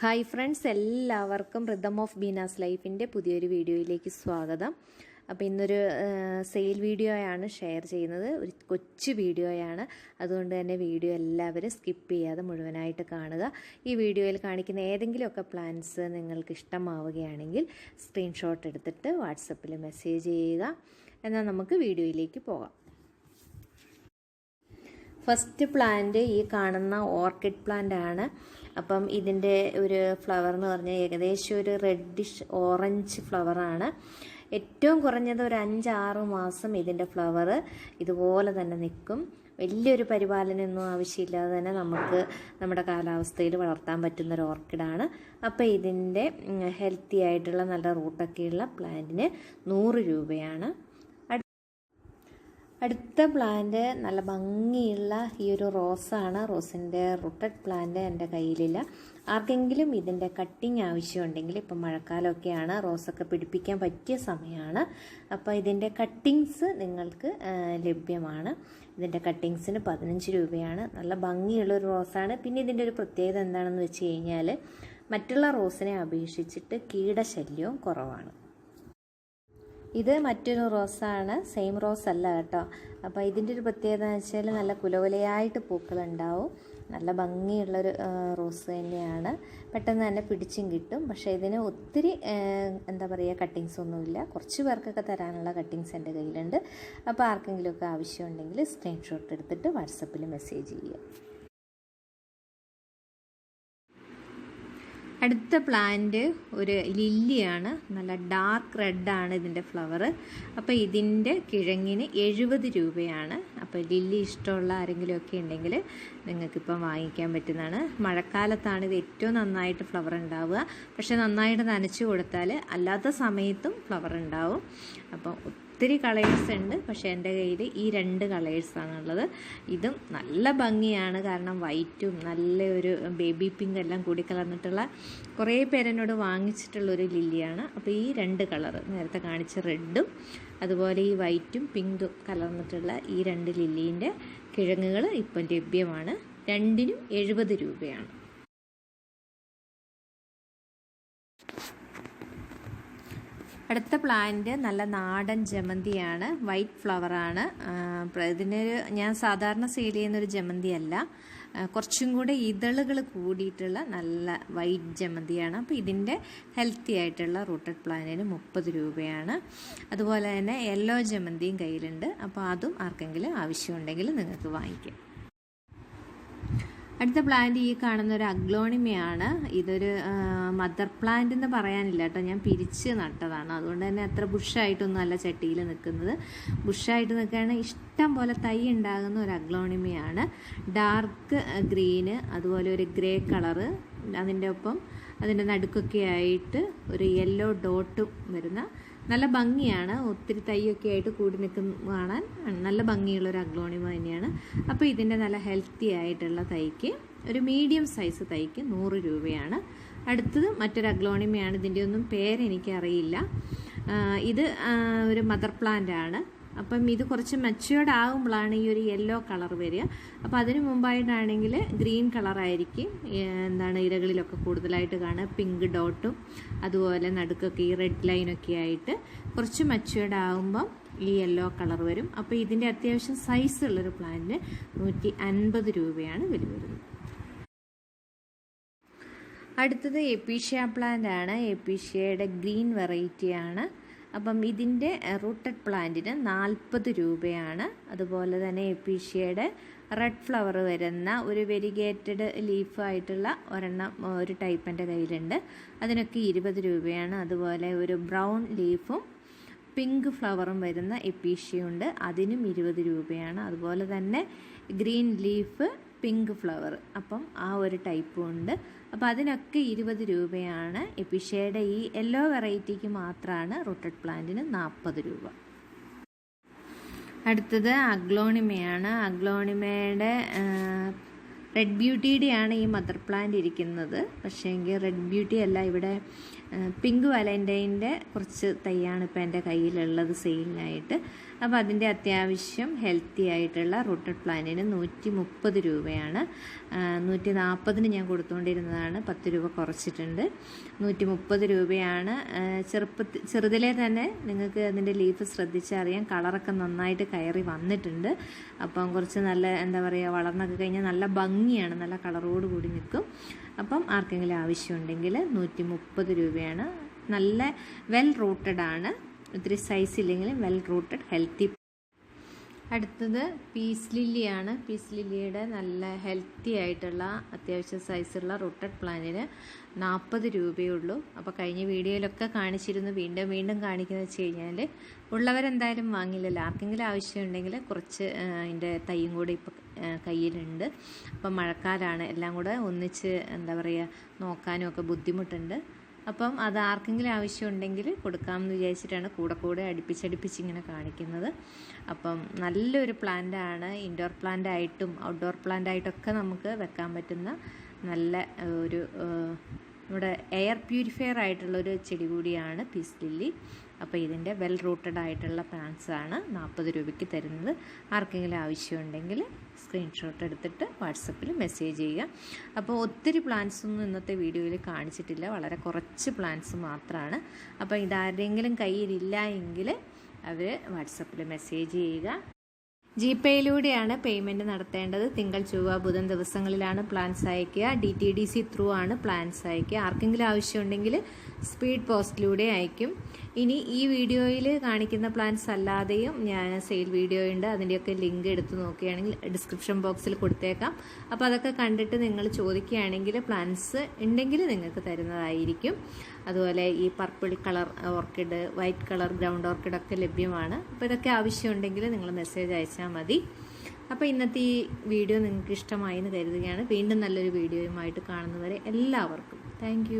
Hi friends എല്ലാവർക്കും rhythm of Beena's ലൈഫിന്റെ പുതിയൊരു വീഡിയോയിലേക്ക് സ്വാഗതം. അപ്പോൾ ഇന്നൊരു സെയിൽ വീഡിയോയാണ് ഷെയർ ചെയ്യുന്നത്. ഒരു കൊച്ചു വീഡിയോയാണ് അതുകൊണ്ട് തന്നെ വീഡിയോ എല്ലാവരും സ്കിപ്പ് ചെയ്യാതെ മുഴുവനായിട്ട് കാണുക. ഈ വീഡിയോയിൽ കാണിക്കുന്ന ഏതെങ്കിലുമൊക്കെ പ്ലാൻസ് നിങ്ങൾക്ക് ഇഷ്ടമാവുകയാണെങ്കിൽ സ്ക്രീൻഷോട്ട് എടുത്തിട്ട് വാട്സപ്പിൽ മെസ്സേജ് ചെയ്യുക. എന്നാൽ നമുക്ക് വീഡിയോയിലേക്ക് പോകാം. ഫസ്റ്റ് പ്ലാന്റ് ഈ കാണുന്ന ഓർക്കിഡ് പ്ലാന്റ് ആണ്. അപ്പം ഇതിന്റെ ഒരു ഫ്ലവർ എന്ന് പറഞ്ഞാൽ ഏകദേശം ഒരു റെഡിഷ് ഓറഞ്ച് ഫ്ലവറാണ് ഏറ്റവും കുറഞ്ഞത് ഒരു അഞ്ചാറ് മാസം ഇതിന്റെ ഫ്ലവർ ഇതുപോലെ തന്നെ നിൽക്കും. വലിയൊരു പരിപാലനമൊന്നും ആവശ്യമില്ലാതെ തന്നെ നമുക്ക് നമ്മുടെ കാലാവസ്ഥയിൽ വളർത്താൻ പറ്റുന്ന ഒരു ഓർക്കിഡാണ് അപ്പോൾ ഇതിന്റെ ഹെൽത്തി ആയിട്ടുള്ള നല്ല റൂട്ടൊക്കെയുള്ള പ്ലാന്റിന് നൂറ് രൂപയാണ്. അടുത്ത പ്ലാന്റ് നല്ല ഭംഗിയുള്ള ഈ ഒരു റോസാണ്. റോസിന്റെ റൂട്ടഡ് പ്ലാന്റ് എന്റെ കയ്യിലില്ല. ആർക്കെങ്കിലും ഇതിന്റെ കട്ടിങ് ആവശ്യമുണ്ടെങ്കിൽ ഇപ്പം മഴക്കാലമൊക്കെയാണ് റോസൊക്കെ പിടിപ്പിക്കാൻ പറ്റിയ സമയമാണ്. അപ്പോൾ ഇതിന്റെ കട്ടിങ്സ് നിങ്ങൾക്ക് ലഭ്യമാണ്. ഇതിന്റെ കട്ടിങ്സിന് പതിനഞ്ച് രൂപയാണ്. നല്ല ഭംഗിയുള്ളൊരു റോസാണ്. പിന്നെ ഇതിന്റെ ഒരു പ്രത്യേകത എന്താണെന്ന് വെച്ച് കഴിഞ്ഞാൽ മറ്റുള്ള റോസിനെ അപേക്ഷിച്ചിട്ട് കീടശല്യവും കുറവാണ്. ഇത് മറ്റൊരു റോസാണ്. സെയിം റോസ് അല്ല കേട്ടോ. അപ്പോൾ ഇതിന്റെ ഒരു പ്രത്യേകത എന്ന് വെച്ചാൽ നല്ല കുലകുലയായിട്ട് പൂക്കളുണ്ടാവും. നല്ല ഭംഗിയുള്ളൊരു റോസ് തന്നെയാണ്. പെട്ടെന്ന് തന്നെ പിടിച്ചും കിട്ടും. പക്ഷേ ഇതിന് ഒത്തിരി എന്താ പറയുക കട്ടിങ്സ് ഒന്നുമില്ല. കുറച്ച് പേർക്കൊക്കെ തരാനുള്ള കട്ടിങ്സ് എന്റെ കയ്യിലുണ്ട്. അപ്പോൾ ആർക്കെങ്കിലുമൊക്കെ ആവശ്യമുണ്ടെങ്കിൽ സ്ക്രീൻഷോട്ട് എടുത്തിട്ട് വാട്സപ്പിൽ മെസ്സേജ് ചെയ്യുക അടുത്ത പ്ലാന്റ് ഒരു ലില്ലിയാണ്. നല്ല ഡാർക്ക് റെഡാണ് ഇതിന്റെ ഫ്ലവർ. അപ്പോൾ ഇതിന്റെ കിഴങ്ങിന് എഴുപത് രൂപയാണ്. അപ്പോൾ ലില്ലി ഇഷ്ടമുള്ള ആരെങ്കിലുമൊക്കെ ഉണ്ടെങ്കിൽ നിങ്ങൾക്കിപ്പം വാങ്ങിക്കാൻ പറ്റുന്നതാണ്. മഴക്കാലത്താണ് ഇത് ഏറ്റവും നന്നായിട്ട് ഫ്ലവർ ഉണ്ടാവുക. പക്ഷേ നന്നായിട്ട് നനച്ചു കൊടുത്താൽ അല്ലാത്ത സമയത്തും ഫ്ലവർ ഉണ്ടാവും. അപ്പം ഒത്തിരി കളേഴ്സ് ഉണ്ട്. പക്ഷേ എന്റെ കയ്യിൽ ഈ രണ്ട് കളേഴ്സാണുള്ളത് ഇതും നല്ല ഭംഗിയാണ്. കാരണം വൈറ്റും നല്ല ഒരു ബേബി പിങ്ക് എല്ലാം കൂടി കലർന്നിട്ടുള്ള കുറേ പേരെന്നോട് വാങ്ങിച്ചിട്ടുള്ളൊരു ലില്ലിയാണ്. അപ്പോൾ ഈ രണ്ട് കളർ നേരത്തെ കാണിച്ച റെഡും അതുപോലെ ഈ വൈറ്റും പിങ്കും കലർന്നിട്ടുള്ള ഈ രണ്ട് ലില്ലീന്റെ കിഴങ്ങുകൾ ഇപ്പം ലഭ്യമാണ്. രണ്ടിനും എഴുപത് രൂപയാണ്. അടുത്ത പ്ലാന്റ് നല്ല നാടൻ ജമന്തിയാണ്. വൈറ്റ് ഫ്ലവറാണ് ഇതിനൊരു ഞാൻ സാധാരണ സെയിൽ ചെയ്യുന്നൊരു ജമന്തി അല്ല. കുറച്ചും കൂടെ ഇതളുകൾ കൂടിയിട്ടുള്ള നല്ല വൈറ്റ് ജമന്തിയാണ്. അപ്പോൾ ഇതിന്റെ ഹെൽത്തി ആയിട്ടുള്ള റൂട്ടഡ് പ്ലാന്റിന് മുപ്പത് രൂപയാണ്. അതുപോലെ തന്നെ യെല്ലോ ജമന്തിയും കയ്യിലുണ്ട്. അപ്പോൾ അതും ആർക്കെങ്കിലും ആവശ്യമുണ്ടെങ്കിൽ നിങ്ങൾക്ക് വാങ്ങിക്കാം. അടുത്ത പ്ലാന്റ് ഈ കാണുന്ന ഒരു അഗ്ലോണിമയാണ്. ഇതൊരു മദർ പ്ലാന്റ് എന്ന് പറയാനില്ല കേട്ടോ. ഞാൻ പിരിച്ച് നട്ടതാണ്. അതുകൊണ്ട് തന്നെ അത്ര ബുഷായിട്ടൊന്നും അല്ല ചട്ടിയിൽ നിൽക്കുന്നത്. ബുഷായിട്ട് നിൽക്കുകയാണ്. ഇഷ്ടം പോലെ തൈ ഉണ്ടാകുന്ന ഒരു അഗ്ലോണിമയാണ്. ഡാർക്ക് ഗ്രീന് അതുപോലെ ഒരു ഗ്രേ കളറ് അതിന്റെ ഒപ്പം അതിന്റെ നടുക്കൊക്കെ ആയിട്ട് ഒരു യെല്ലോ ഡോട്ടും വരുന്ന നല്ല ഭംഗിയാണ്. ഒത്തിരി തൈയൊക്കെ ആയിട്ട് കൂടി നിൽക്കുന്ന കാണാൻ നല്ല ഭംഗിയുള്ള ഒരു അഗ്ലോണിമ തന്നെയാണ്. അപ്പോൾ ഇതിന്റെ നല്ല ഹെൽത്തി ആയിട്ടുള്ള തൈക്ക് ഒരു മീഡിയം സൈസ് തൈക്ക് നൂറ് രൂപയാണ്. അടുത്തത് മറ്റൊരു അഗ്ലോണിമയാണ്. ഇതിന്റെ ഒന്നും പേരെനിക്കറിയില്ല ഇത് ഒരു മദർ പ്ലാന്റ് ആണ്. അപ്പം ഇത് കുറച്ച് മെച്ചുവേർഡ് ആകുമ്പോഴാണ് ഈ ഒരു യെല്ലോ കളർ വരിക. അപ്പോൾ അതിന് മുമ്പായിട്ടാണെങ്കിൽ ഗ്രീൻ കളറായിരിക്കും എന്താണ് ഇരകളിലൊക്കെ കൂടുതലായിട്ട് കാണുക. പിങ്ക് ഡോട്ടും അതുപോലെ നടുക്കൊക്കെ ഈ റെഡ് ലൈനൊക്കെ ആയിട്ട് കുറച്ച് മെച്ചുവേർഡ് ആകുമ്പം ഈ യെല്ലോ കളർ വരും. അപ്പോൾ ഇതിന്റെ അത്യാവശ്യം സൈസ് ഉള്ളൊരു പ്ലാന്റിന് നൂറ്റി അൻപത് രൂപയാണ് വില വരുന്നത്. അടുത്തത് എപ്പീഷ്യ പ്ലാന്റ് ആണ്. എപ്പീഷ്യയുടെ ഗ്രീൻ വെറൈറ്റിയാണ് അപ്പം ഇതിന്റെ റൂട്ടഡ് പ്ലാന്റിന് നാൽപ്പത് രൂപയാണ്. അതുപോലെ തന്നെ എപ്പീഷ്യയുടെ റെഡ് ഫ്ലവർ വരുന്ന ഒരു വെരിഗേറ്റഡ് ലീഫായിട്ടുള്ള ഒരെണ്ണം ഒരു ടൈപ്പ് എന്റെ കയ്യിലുണ്ട്. അതിനൊക്കെ ഇരുപത് രൂപയാണ്. അതുപോലെ ഒരു ബ്രൗൺ ലീഫും പിങ്ക് ഫ്ലവറും വരുന്ന എപ്പീഷ്യയുണ്ട് അതിനും ഇരുപത് രൂപയാണ്. അതുപോലെ തന്നെ ഗ്രീൻ ലീഫ് പിങ്ക് ഫ്ലവർ. അപ്പം ആ ഒരു ടൈപ്പും ഉണ്ട്. അപ്പോൾ അതിനൊക്കെ ഇരുപത് രൂപയാണ്. എപ്പിഷയുടെ ഈ യെല്ലോ വെറൈറ്റിക്ക് മാത്രമാണ് റൂട്ടഡ് പ്ലാന്റിന് നാൽപ്പത് രൂപ. അടുത്തത് അഗ്ലോണിമയാണ്. അഗ്ലോണിമയുടെ റെഡ് ബ്യൂട്ടിയുടെയാണ് ഈ മദർ പ്ലാന്റ് ഇരിക്കുന്നത്. പക്ഷേ എങ്കിൽ റെഡ് ബ്യൂട്ടി അല്ല ഇവിടെ പിങ്ക് വലന്റൈന്റെ കുറച്ച് തൈയാണ് ഇപ്പോൾ എന്റെ കയ്യിലുള്ളത് സെയിലിനായിട്ട് അപ്പോൾ അതിന്റെ അത്യാവശ്യം ഹെൽത്തി ആയിട്ടുള്ള റൂട്ടഡ് പ്ലാന്റിന് നൂറ്റി മുപ്പത് രൂപയാണ്. നൂറ്റി നാൽപ്പതിന് ഞാൻ കൊടുത്തുകൊണ്ടിരുന്നതാണ് പത്ത് രൂപ കുറച്ചിട്ടുണ്ട്. നൂറ്റി മുപ്പത് രൂപയാണ് ചെറുപ്പത്തിൽ ചെറുതിലെ തന്നെ നിങ്ങൾക്ക് അതിന്റെ ലീഫ് ശ്രദ്ധിച്ചറിയാം കളറൊക്കെ നന്നായിട്ട് കയറി വന്നിട്ടുണ്ട്. അപ്പം കുറച്ച് നല്ല എന്താ പറയുക വളർന്നൊക്കെ കഴിഞ്ഞാൽ നല്ല ഭംഗിയാണ്. നല്ല കളറോട് കൂടി നിൽക്കും. അപ്പം ആർക്കെങ്കിലും ആവശ്യമുണ്ടെങ്കിൽ നൂറ്റി മുപ്പത് രൂപയാണ്. നല്ല വെൽ റൂട്ടഡ് ആണ്. ഒത്തിരി സൈസ് ഇല്ലെങ്കിലും വെൽ റൂട്ടഡ് ഹെൽത്തി അടുത്തത് പീസ് ലില്ലിയാണ്. പീസ് ലില്ലിയുടെ നല്ല ഹെൽത്തി ആയിട്ടുള്ള അത്യാവശ്യം സൈസുള്ള റൂട്ടഡ് പ്ലാന്റിന് നാൽപ്പത് രൂപയേ ഉള്ളൂ അപ്പോൾ കഴിഞ്ഞ വീഡിയോയിലൊക്കെ കാണിച്ചിരുന്നു. വീണ്ടും വീണ്ടും കാണിക്കുന്നത് വെച്ച് കഴിഞ്ഞാൽ ഉള്ളവരെന്തായാലും വാങ്ങില്ലല്ലോ. ആർക്കെങ്കിലും ആവശ്യമുണ്ടെങ്കിൽ കുറച്ച് അതിന്റെ തൈയും കൂടി ഇപ്പോൾ കയ്യിലുണ്ട്. അപ്പം മഴക്കാലമാണ് എല്ലാം കൂടെ ഒന്നിച്ച് എന്താ പറയുക നോക്കാനും ഒക്കെ ബുദ്ധിമുട്ടുണ്ട്. അപ്പം അത് ആർക്കെങ്കിലും ആവശ്യമുണ്ടെങ്കിൽ കൊടുക്കാമെന്ന് വിചാരിച്ചിട്ടാണ് കൂടെ കൂടെ അടുപ്പിച്ചടുപ്പിച്ച് ഇങ്ങനെ കാണിക്കുന്നത്. അപ്പം നല്ലൊരു പ്ലാന്റാണ് ഇൻഡോർ പ്ലാന്റ് ആയിട്ടും ഔട്ട്ഡോർ പ്ലാന്റ് ആയിട്ടൊക്കെ നമുക്ക് വെക്കാൻ പറ്റുന്ന നല്ല ഒരു നമ്മുടെ എയർ പ്യൂരിഫയർ ആയിട്ടുള്ളൊരു ചെടി കൂടിയാണ് പീസ് ലില്ലി അപ്പോൾ ഇതിന്റെ വെൽ റൂട്ടഡ് ആയിട്ടുള്ള പ്ലാൻസ് ആണ് നാൽപ്പത് രൂപയ്ക്ക് തരുന്നത്. ആർക്കെങ്കിലും ആവശ്യമുണ്ടെങ്കിൽ സ്ക്രീൻഷോട്ട് എടുത്തിട്ട് വാട്സപ്പിൽ മെസ്സേജ് ചെയ്യുക. അപ്പോൾ ഒത്തിരി പ്ലാൻസ് ഒന്നും ഇന്നത്തെ വീഡിയോയിൽ കാണിച്ചിട്ടില്ല. വളരെ കുറച്ച് പ്ലാൻസ് മാത്രമാണ് അപ്പോൾ ഇതാരെങ്കിലും കയ്യിലില്ല എങ്കിൽ അവർ വാട്സപ്പിൽ മെസ്സേജ് ചെയ്യുക. ജി പേയിലൂടെയാണ് പേയ്മെന്റ് നടത്തേണ്ടത്. തിങ്കൾ ചൊവ്വ ബുധൻ ദിവസങ്ങളിലാണ് പ്ലാൻസ് അയക്കുക D T D C through ആണ് പ്ലാൻസ് അയക്കുക ആർക്കെങ്കിലും ആവശ്യമുണ്ടെങ്കിൽ സ്പീഡ് പോസ്റ്റിലൂടെ അയക്കും. ഇനി ഈ വീഡിയോയിൽ കാണിക്കുന്ന പ്ലാൻസ് അല്ലാതെയും ഞാൻ സെയിൽ വീഡിയോ ഉണ്ട്. അതിന്റെയൊക്കെ ലിങ്ക് എടുത്ത് നോക്കുകയാണെങ്കിൽ ഡിസ്ക്രിപ്ഷൻ ബോക്സിൽ കൊടുത്തേക്കാം. അപ്പോൾ അതൊക്കെ കണ്ടിട്ട് നിങ്ങൾ ചോദിക്കുകയാണെങ്കിൽ പ്ലാൻസ് ഉണ്ടെങ്കിൽ നിങ്ങൾക്ക് തരുന്നതായിരിക്കും. അതുപോലെ ഈ purple colour orchid white colour ground ഓർക്കിഡൊക്കെ ലഭ്യമാണ്. അപ്പോൾ ഇതൊക്കെ ആവശ്യമുണ്ടെങ്കിൽ നിങ്ങൾ മെസ്സേജ് അയച്ചാൽ മതി. അപ്പോൾ ഇന്നത്തെ ഈ വീഡിയോ നിങ്ങൾക്ക് ഇഷ്ടമായി എന്ന് കരുതുകയാണ്. വീണ്ടും നല്ലൊരു വീഡിയോയുമായിട്ട് കാണുന്നവരെ എല്ലാവർക്കും. താങ്ക്